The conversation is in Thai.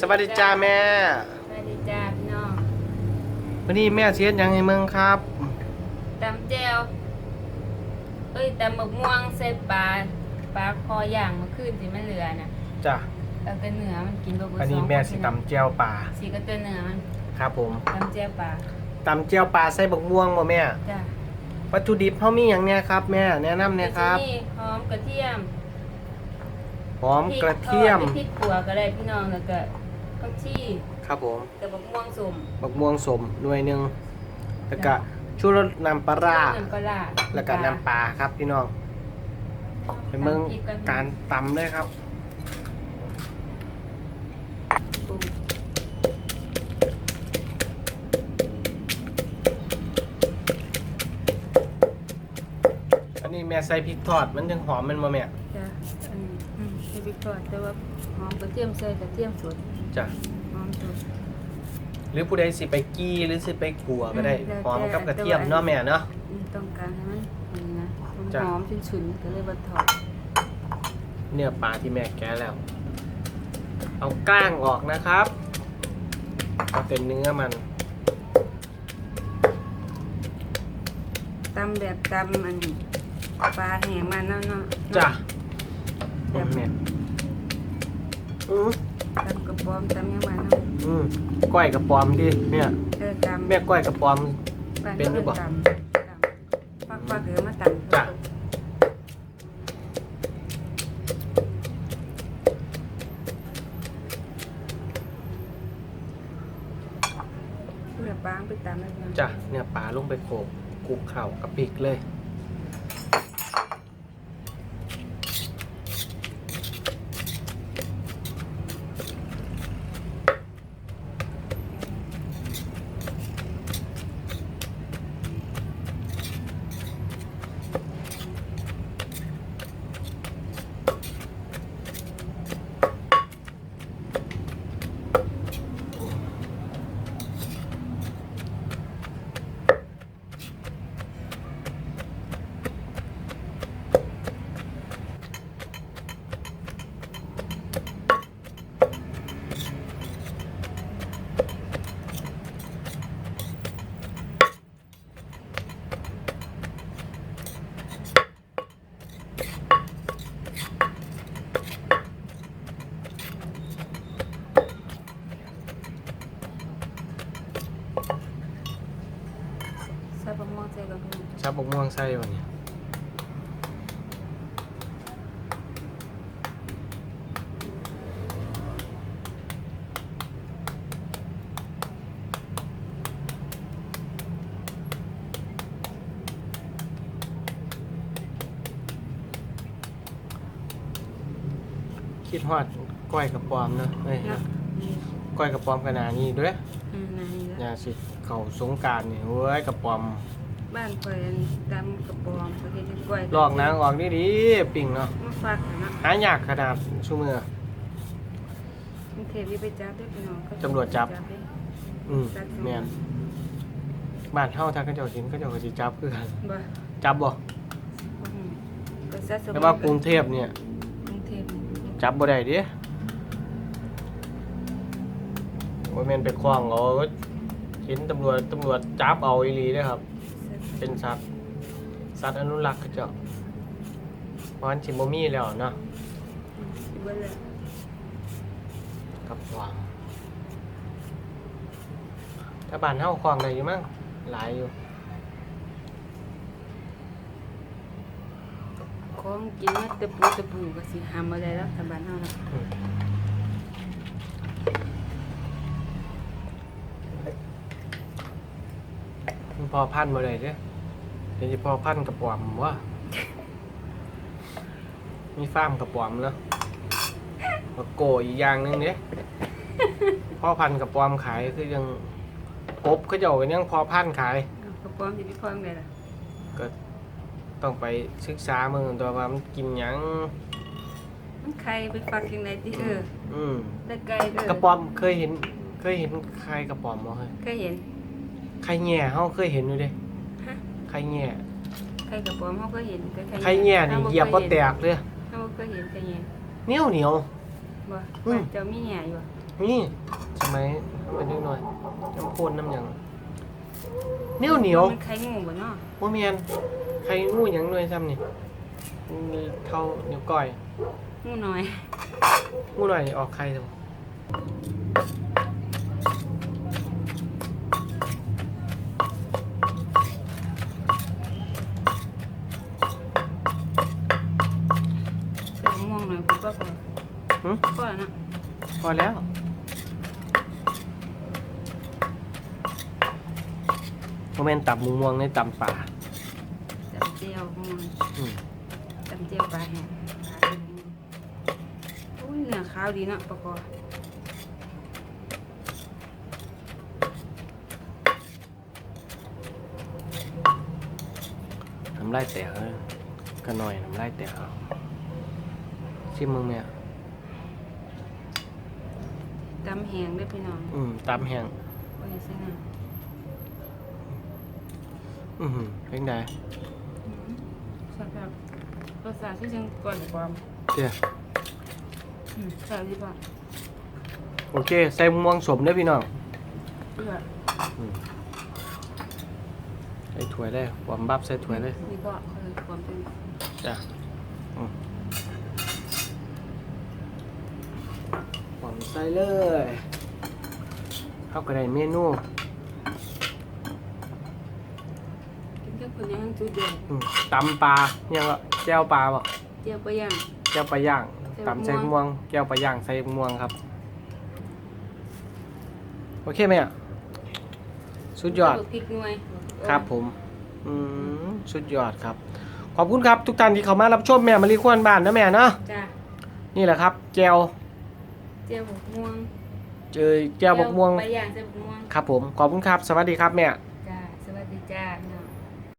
สวัสดีจ้าแม่ สวัสดีจ้าพี่น้องวันนี้แม่เสียดหยังให้เมืองครับตำแจวเอ้ยตำหมกม่วงใส่ปลาปลาคอย่างเมื่อคืนที่มันเหลือน่ะจ้ะแล้วก็เนื้อมันกินกับอันนี้แม่สิตำเจียวปลาสีก็ตัวเนื้อมันครับผมตำแจวปลาตำเจียวปลาใส่บักม่วงบ่แม่ จ้าวัตถุดิบเฮามีหยังเนี่ยครับ แม่แนะนำเนี่ยครับนี่หอมกระเทียม หอมกระเทียมพริกทอดหรือพริกขัวก็ได้พี่น้องแล้วก็ข้าวชี่ครับผมกับมะม่วงสุ่มบักม่วงสมหน่วยหนึงแล้วก็ชูรสน้ำปลาร้าน้ำปลาร้าแล้วก็น้ำปลาครับพี่น้องไปเมืองตำพรินการตำเลยครับปรุงอันนี้แม่ใส่พริกทอดมันจึงหอมแมันบ่แม่ จ้าอันนี้อืมใส่ พริกทอดแต่ว่าหอมกระเทียมใส่กระเทียมสดจ้ะหอมสดหรือผู้ใดสิไปกี้หรือสิไปขัวก็ได้อืมแล้วหอมกับกระแต่เทียมเนาะแม่เนาะอืมต้องการให้มันนี่นะมันจ้ะหอมฉุนๆก็เลยบดถอดเนื้อปลาที่แม่แกะแล้ว เอาก้างออกนะครับเอาเป็นเนื้อมันตำแบบตำอันนี้ปลาแห้งมันเนาะเนาะจ้ะแบบแม่ อืมตำกระป๋อมตำยังมันเนาะอืมก้อยกระป๋อมดิเนี่ยเออตำแม่ก้อยกระป๋อม บ้าเป็นหรือเปล่า ตำตำปักปักเออมาตำจ้ะเพื่อปางไปตำแล้วยังจ้ะเนี่ยปลาลงไปโขกคลุกเข่ากับพริกเลย ใส่ปลาหม้อใส่กั บพี่น้องชับบกม่วงใส่วันนี้คิดฮอดก้อยกระป๋อมเนอะเฮ้ยเนาะนี่ก้อยกระป๋อมขนาดนี้ด้วยอืมนี่อละย่าสิเขาสงกรารนี่เว้ยกระป๋อม บ้านข่อยอันตำกระป๋อมประเทศนี้กล้วยลอกนางออกดีดีๆปิ่งเนาะมาฝากกันเนาะหายากขนาดชั่วมือกรุงเทพนี่ไปจับได้พี่น้องก็ตำรวจจับ ได้อืมแม่นบ้านเฮาทางเขาเจ้าสินเขาเจ้าก็สิจับคือกันบ่จับบ่อืมก็สะสมแต่ว่ากรุงเทพเนี่ย กรุงเทพนี่จับบ่ได้เด้บ่แม่นไปคล้องเอาเห็นตำรวจตำรวจจับเอาอีหลีเด้อครับ เป็นสัตว์สัตว์อนุรักษ์เขาเจ้าเพราะฉะนั้นสิบ่มีแล้วเนาะสิเบิ่งเลยกับควางถ้าบ้านเฮาควางได้อยู่มั้งหลายอยู่ของกินมาตะปูตะปูก็สิหามบ่ได้แล้วถ้าบ้านเฮาล่ะอืมมันพ อพันธุ์บ่ได้เด้เดี๋ยวสิพอพันธุ์กระป๋อมวะมีฟาร์มกระป๋อมแล้วมาโกอีกอย่างหนึงเด้พ่อพันธุ์กระป๋อมขายคือยังกบเขาเจ้ากันยังพอพันธุ์ขายเอากระป๋อมสิไปพร้อมได้ล่ะก็ต้องไปศึกษาเมืองตัวว่ามันกินหยังมันไข่ไปฟักจังไดติเอออืมได้ไก่เด้อกระป๋อมเคยเห็น เคยเห็นใครกระป๋อมบ่เคยเคยเห็น ใครแง่เฮาเคยเห็นอยู่เด้ฮะใครแง่ไข่กระป๋อมเฮาก็เห็นแต่ใครแง่นี่เหยียบบ่แตกเลยเฮาบ่เคยเห็นไข่แง่เหนียวเหนียว บ่อืมบ้านเจ้ามีแง่อยู่บ่นี่สมัยเป็นเล็กน้อยน้ำพ่นน้ำหยังเหนียวเหนียวมันไข่งูบ่เนาะว่าเมียนใครงูหยังหน่วยซ้ำนี่มีเท่านิ้วก้อย งูน้อย งูหน่อยออกใครเถอ หึพอแล้วนะพอแล้วว่าเมียนตับหมูม่วงในตำป่า จำเจียวม่วงอืม จำเจียวปลาแห้งปลาแห้งอุ้ยเนื้อขาวดีเนาะปะกอน้ำลายแตกเลยก็หน่อยน้ำลายแตกเอาชิมมึงเนี่ย ตำแห้งเด้อพี่น้องอืมตำแห้งไว้ใส่น้อือหือเป็นไงำแซ่บๆรสชาติที่จังก่อนความเดี๋ยวอืมแซ่บดีป่ะโอเค ใส่หมูม่วงสมได้อพี่น้องเพื่อใส่ถ้วยได้หวามบับใส่ถ้วยได้นี่ก็คือความเป็นจ้ะอืมหวามใส่เลยเข้าก็ได้เมนูกินกับคนยังจุดเดียวอืมตำปลาเนี่ยงก็แก้วปลาบ่เจียวไปย่าง แก้วปลาย่างใส่ตำใส่มะม่วงม่วง แก้วปลาย่างใส่ม่วงครับ โอเคไหมอะสุดยอด พริกหน่วยครับผม อืมสุดยอดครับ ขอบคุณครับทุกท่านที่เข้ามารับชมแม่มารีควนบ้านนะแม่เนาะ จ้า นี่แหละครับ แจว เจียวบกม่วงเจอแจวบกม่วง ไปย่างเจียวบกม่วงครับผม ขอบคุณครับ สวัสดีครับแม่ จ้าสวัสดีจ้าพี่น้อง